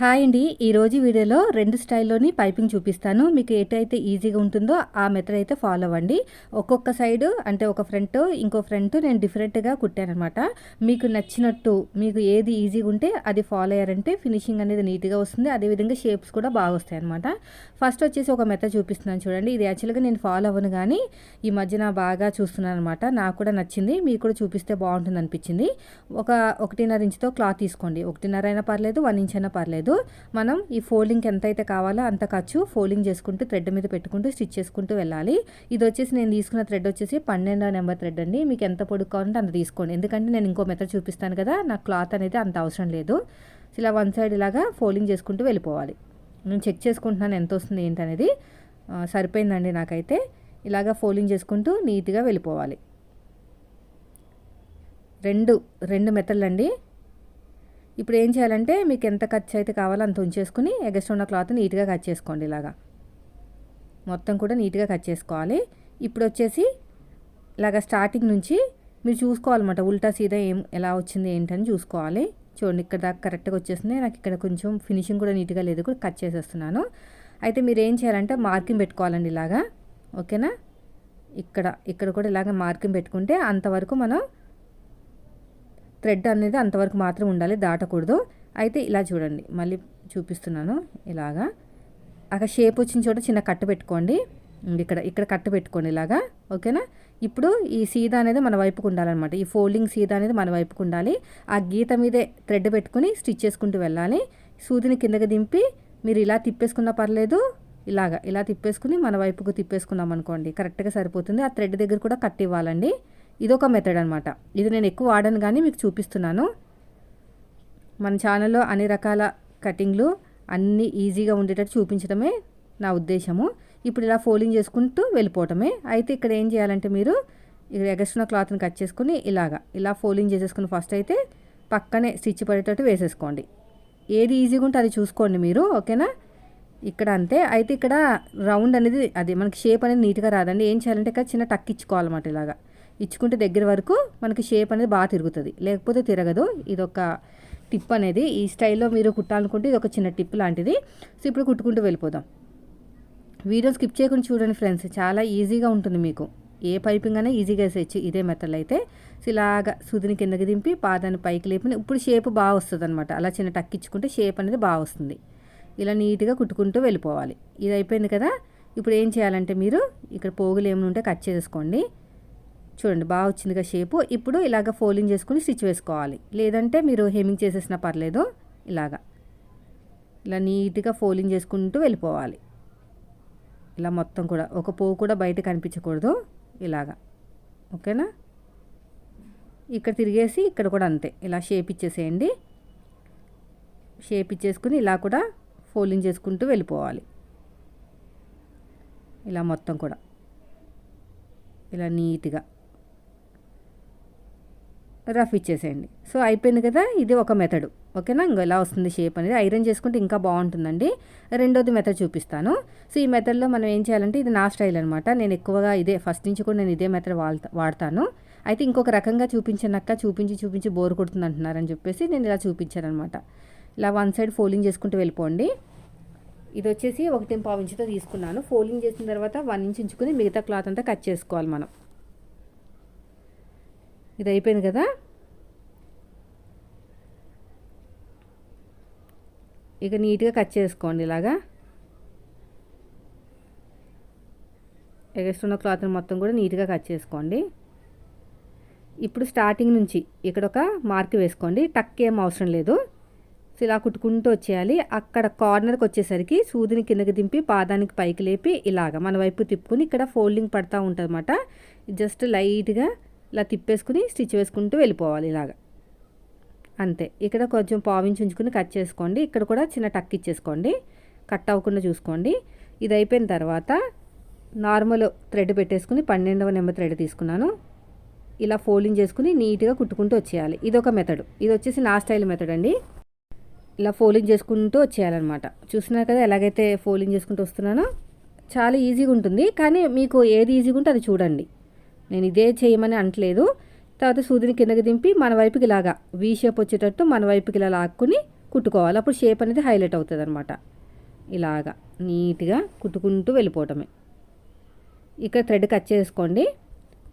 Hi అండి. ఈరోజు వీడియోలో రెండు స్టైల్లోని పైపింగ్ చూపిస్తాను. మీకు ఏటైతే ఈజీగా ఉంటుందో ఆ మెథడ్ అయితే ఫాలో అవ్వండి. ఒక్కొక్క సైడ్ అంటే ఒక ఫ్రంట్ ఇంకో ఫ్రంట్ నేను డిఫరెంట్గా కుట్టానమాట మీకు నచ్చినట్టు మీకు ఏది ఈజీగా ఉంటే అది ఫాలో అయ్యారంటే ఫినిషింగ్ అనేది నీట్గా వస్తుంది. అదేవిధంగా షేప్స్ కూడా బాగా వస్తాయి అనమాట ఫస్ట్ వచ్చేసి ఒక మెథడ్ చూపిస్తున్నాను చూడండి. ఇది యాక్చువల్గా నేను ఫాలో అవ్వను కానీ ఈ మధ్యన బాగా చూస్తున్నాను అనమాట నాకు కూడా నచ్చింది. మీకు కూడా చూపిస్తే బాగుంటుంది అనిపించింది. ఒక ఒకటిన్నర ఇంచుతో క్లాత్ తీసుకోండి. ఒకటిన్నర అయినా పర్లేదు వన్ ఇంచ్ అయినా పర్లేదు. మనం ఈ ఫోల్డింగ్కి ఎంత అయితే కావాలో అంత ఖర్చు ఫోల్డింగ్ చేసుకుంటూ థ్రెడ్ మీద పెట్టుకుంటూ స్టిచ్ చేసుకుంటూ వెళ్ళాలి. ఇది వచ్చేసి నేను తీసుకున్న థ్రెడ్ వచ్చేసి పన్నెండో నెంబర్ థ్రెడ్ అండి. మీకు ఎంత పొడుగు కావాలంటే అంత తీసుకోండి. ఎందుకంటే నేను ఇంకో మెథడ్ చూపిస్తాను కదా నాకు క్లాత్ అనేది అంత అవసరం లేదు. ఇలా వన్ సైడ్ ఇలాగా ఫోల్డింగ్ చేసుకుంటూ వెళ్ళిపోవాలి. నేను చెక్ చేసుకుంటున్నాను ఎంత వస్తుంది ఏంటనేది సరిపోయిందండి నాకైతే. ఇలాగా ఫోల్డింగ్ చేసుకుంటూ నీట్గా వెళ్ళిపోవాలి. రెండు రెండు మెథడ్లు అండి ఇప్పుడు ఏం చేయాలంటే మీకు ఎంత ఖర్చు అయితే కావాలో అంత ఉంచేసుకుని ఎగస్ట్ ఉన్న క్లాత్ నీట్గా కట్ చేసుకోండి ఇలాగా. మొత్తం కూడా నీట్గా కట్ చేసుకోవాలి. ఇప్పుడు వచ్చేసి ఇలాగా స్టార్టింగ్ నుంచి మీరు చూసుకోవాలన్నమాట. ఉల్టా సీదా ఏం ఎలా వచ్చింది ఏంటని చూసుకోవాలి. చూడండి ఇక్కడ దాకా కరెక్ట్గా వచ్చేసింది నాకు ఇక్కడ కొంచెం ఫినిషింగ్ కూడా నీట్గా లేదు కూడా కట్ చేసేస్తున్నాను. అయితే మీరు ఏం చేయాలంటే మార్కింగ్ పెట్టుకోవాలండి ఇలాగా. ఓకేనా? ఇక్కడ ఇక్కడ కూడా ఇలాగ మార్కింగ్ పెట్టుకుంటే అంతవరకు మనం థ్రెడ్ అనేది అంతవరకు మాత్రం ఉండాలి దాటకూడదు. అయితే ఇలా చూడండి మళ్ళీ చూపిస్తున్నాను ఇలాగా. అక్కడ షేప్ వచ్చిన చోట చిన్న కట్టు పెట్టుకోండి. ఇక్కడ ఇక్కడ కట్టు పెట్టుకోండి ఇలాగా ఓకేనా? ఇప్పుడు ఈ సీదా అనేది మన వైపుకు ఉండాలన్నమాట. ఈ ఫోల్డింగ్ సీదా అనేది మన వైపుకు ఉండాలి. ఆ గీత మీదే థ్రెడ్ పెట్టుకుని స్టిచ్ చేసుకుంటూ వెళ్ళాలి. సూదిని కిందకి దింపి మీరు ఇలా తిప్పేసుకున్నా పర్లేదు. ఇలాగా ఇలా తిప్పేసుకుని మన వైపుకు తిప్పేసుకున్నాం అనుకోండి కరెక్ట్గా సరిపోతుంది. ఆ థ్రెడ్ దగ్గర కూడా కట్ ఇవ్వాలండి. ఇదొక మెథడ్ అనమాట ఇది నేను ఎక్కువ వాడను కానీ మీకు చూపిస్తున్నాను. మన ఛానల్లో అన్ని రకాల కటింగ్లు అన్నీ ఈజీగా ఉండేటట్టు చూపించడమే నా ఉద్దేశము. ఇప్పుడు ఇలా ఫోల్డింగ్ చేసుకుంటూ వెళ్ళిపోవటమే. అయితే ఇక్కడ ఏం చేయాలంటే మీరు ఇక్కడ ఎగస్ట్రున్న క్లాత్ని కట్ చేసుకుని ఇలాగా ఇలా ఫోల్డింగ్ చేసేసుకుని ఫస్ట్ అయితే పక్కనే స్టిచ్ పడేటట్టు వేసేసుకోండి. ఏది ఈజీగా ఉంటే అది చూసుకోండి మీరు ఓకేనా ఇక్కడ అంతే. అయితే ఇక్కడ రౌండ్ అనేది అది మనకి షేప్ అనేది నీట్గా రాదండి. ఏం చేయాలంటే ఇక్కడ చిన్న టక్ ఇచ్చుకోవాలన్నమాట ఇలాగా. ఇచ్చుకుంటే దగ్గర వరకు మనకి షేప్ అనేది బాగా తిరుగుతుంది. లేకపోతే తిరగదు. ఇదొక టిప్ అనేది. ఈ స్టైల్లో మీరు కుట్టాలనుకుంటే ఇది ఒక చిన్న టిప్ లాంటిది. సో ఇప్పుడు కుట్టుకుంటూ వెళ్ళిపోదాం. వీడియో స్కిప్ చేయకుండా చూడండి ఫ్రెండ్స్ చాలా ఈజీగా ఉంటుంది మీకు. ఏ పైపింగ్ అయినా ఈజీగా వేసేయచ్చు ఇదే మెథడ్ అయితే. సో ఇలాగా సుదిని కిందకి దింపి పాదాన్ని పైకి లేపి ఇప్పుడు షేప్ బాగా వస్తుంది అనమాట అలా చిన్న టక్కించుకుంటే షేప్ అనేది బాగా వస్తుంది. ఇలా నీట్గా కుట్టుకుంటూ వెళ్ళిపోవాలి. ఇది అయిపోయింది కదా. ఇప్పుడు ఏం చేయాలంటే మీరు ఇక్కడ పోగులు ఏమైనా ఉంటే కట్ చేసుకోండి చూడండి బాగా వచ్చిందిగా షేపు ఇప్పుడు ఇలాగ ఫోల్డింగ్ చేసుకుని స్టిచ్ వేసుకోవాలి. లేదంటే మీరు హెమింగ్ చేసేసినా పర్లేదు ఇలాగా. ఇలా నీట్గా ఫోల్డింగ్ చేసుకుంటూ వెళ్ళిపోవాలి. ఇలా మొత్తం కూడా ఒక పువ్వు కూడా బయట కనిపించకూడదు ఇలాగా. ఓకేనా? ఇక్కడ తిరిగేసి ఇక్కడ కూడా అంతే. ఇలా షేప్ ఇచ్చేసేయండి. షేప్ ఇచ్చేసుకుని ఇలా కూడా ఫోల్డింగ్ చేసుకుంటూ వెళ్ళిపోవాలి. ఇలా మొత్తం కూడా. ఇలా నీట్గా. రఫ్ ఇచ్చేసేయండి. సో అయిపోయింది కదా ఇది ఒక మెథడ్. ఓకేనా? ఇంకో ఎలా వస్తుంది షేప్ అనేది ఐరన్ చేసుకుంటే ఇంకా బాగుంటుందండి. రెండోది మెథడ్ చూపిస్తాను. సో ఈ మెథడ్లో మనం ఏం చేయాలంటే ఇది నా స్టైల్ అనమాట నేను ఎక్కువగా ఇదే ఫస్ట్ నుంచి కూడా నేను ఇదే మెథడ్ వాడతాను. అయితే ఇంకొక రకంగా చూపించనక్క చూపించి చూపించి బోర్ కొడుతుంది అంటున్నారని చెప్పేసి నేను ఇలా చూపించాను అనమాట ఇలా వన్ సైడ్ ఫోల్డింగ్ చేసుకుంటూ వెళ్ళిపోండి. ఇది వచ్చేసి ఒకటి పావు ఇంచుతో తీసుకున్నాను. ఫోల్డింగ్ చేసిన తర్వాత వన్ ఇంచ్ ఉంచుకుని మిగతా క్లాత్ అంతా కట్ చేసుకోవాలి మనం. ఇది అయిపోయింది కదా? ఇక నీట్గా కట్ చేసుకోండి ఇలాగా. ఎగస్ట్రున్న క్లాత్ని మొత్తం కూడా నీట్గా కట్ చేసుకోండి. ఇప్పుడు స్టార్టింగ్ నుంచి ఇక్కడ ఒక మార్క్ వేసుకోండి. టక్ ఏం అవసరం లేదు. సో ఇలా కుట్టుకుంటూ వచ్చేయాలి. అక్కడ కార్నర్కి వచ్చేసరికి సూదిని కిందకి దింపి పాదానికి పైకి లేపి ఇలాగ మన వైపు తిప్పుకుని ఇక్కడ ఫోల్డింగ్ పడతా ఉంటుంది జస్ట్ లైట్గా ఇలా తిప్పేసుకుని స్టిచ్ వేసుకుంటూ వెళ్ళిపోవాలి ఇలాగ. అంతే. ఇక్కడ కొంచెం పావించి ఉంచుకుని కట్ చేసుకోండి. ఇక్కడ కూడా చిన్న టక్ ఇచ్చేసుకోండి. కట్ అవ్వకుండా చూసుకోండి. ఇది అయిపోయిన తర్వాత నార్మల్ థ్రెడ్ పెట్టేసుకుని పన్నెండవ నెంబర్ థ్రెడ్ తీసుకున్నాను. ఇలా ఫోల్డింగ్ చేసుకుని నీట్గా కుట్టుకుంటూ వచ్చేయాలి. ఇది ఒక మెథడ్. ఇది వచ్చేసి నా స్టైల్ మెథడ్ అండి. ఇలా ఫోల్డింగ్ చేసుకుంటూ వచ్చేయాలన్నమాట. చూస్తున్నారు కదా ఎలాగైతే ఫోల్డింగ్ చేసుకుంటూ వస్తున్నానో. చాలా ఈజీగా ఉంటుంది. కానీ మీకు ఏది ఈజీగా ఉంటే అది చూడండి. నేను ఇదే చేయమని అంటలేదు తర్వాత సూదిని కిందకి దింపి మన వైపుకి ఇలాగా వీ షేప్ వచ్చేటట్టు మన వైపుకి ఇలా లాక్కుని కుట్టుకోవాలి. అప్పుడు షేప్ అనేది హైలైట్ అవుతుంది అనమాట ఇలాగా నీట్గా కుట్టుకుంటూ వెళ్ళిపోవటమే. ఇక్కడ థ్రెడ్ కట్ చేసుకోండి.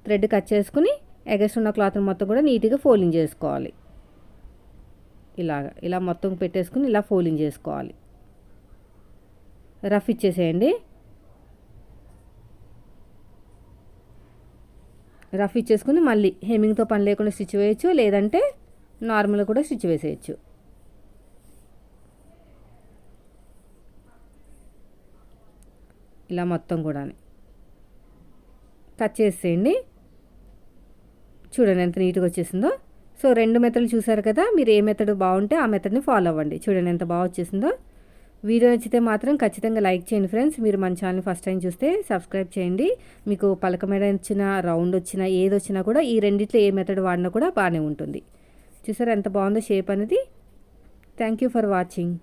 థ్రెడ్ కట్ చేసుకుని ఎగస్ట్ ఉన్న క్లాత్ మొత్తం కూడా నీట్గా ఫోల్డింగ్ చేసుకోవాలి. ఇలాగ ఇలా మొత్తం పెట్టేసుకుని ఇలా ఫోల్డింగ్ చేసుకోవాలి. రఫ్ ఇచ్చేసేయండి. రఫ్ ఇచ్చేసుకుని మళ్ళీ హెమ్మింగ్తో పని లేకుండా స్టిచ్ వేయచ్చు లేదంటే నార్మల్ కూడా స్టిచ్ వేసేయచ్చు. ఇలా మొత్తం కూడా కట్ చేసేయండి. చూడండి ఎంత నీట్గా వచ్చేసిందో. సో రెండు మెథడ్లు చూసారు కదా మీరు ఏ మెథడ్ బాగుంటే ఆ మెథడ్ని ఫాలో అవ్వండి. చూడండి ఎంత బాగా వచ్చేసిందో. వీడియో నచ్చితే మాత్రం ఖచ్చితంగా లైక్ చేయండి ఫ్రెండ్స్. మీరు మన ఛానల్ ఫస్ట్ టైం చూస్తే సబ్స్క్రైబ్ చేయండి. మీకు పలక మీద వచ్చిన రౌండ్ వచ్చినా ఏది వచ్చినా కూడా ఈ రెండిట్లో ఏ మెథడ్ వాడినా కూడా బాగానే ఉంటుంది. చూసారా ఎంత బాగుందో షేప్ అనేది? Thank you for watching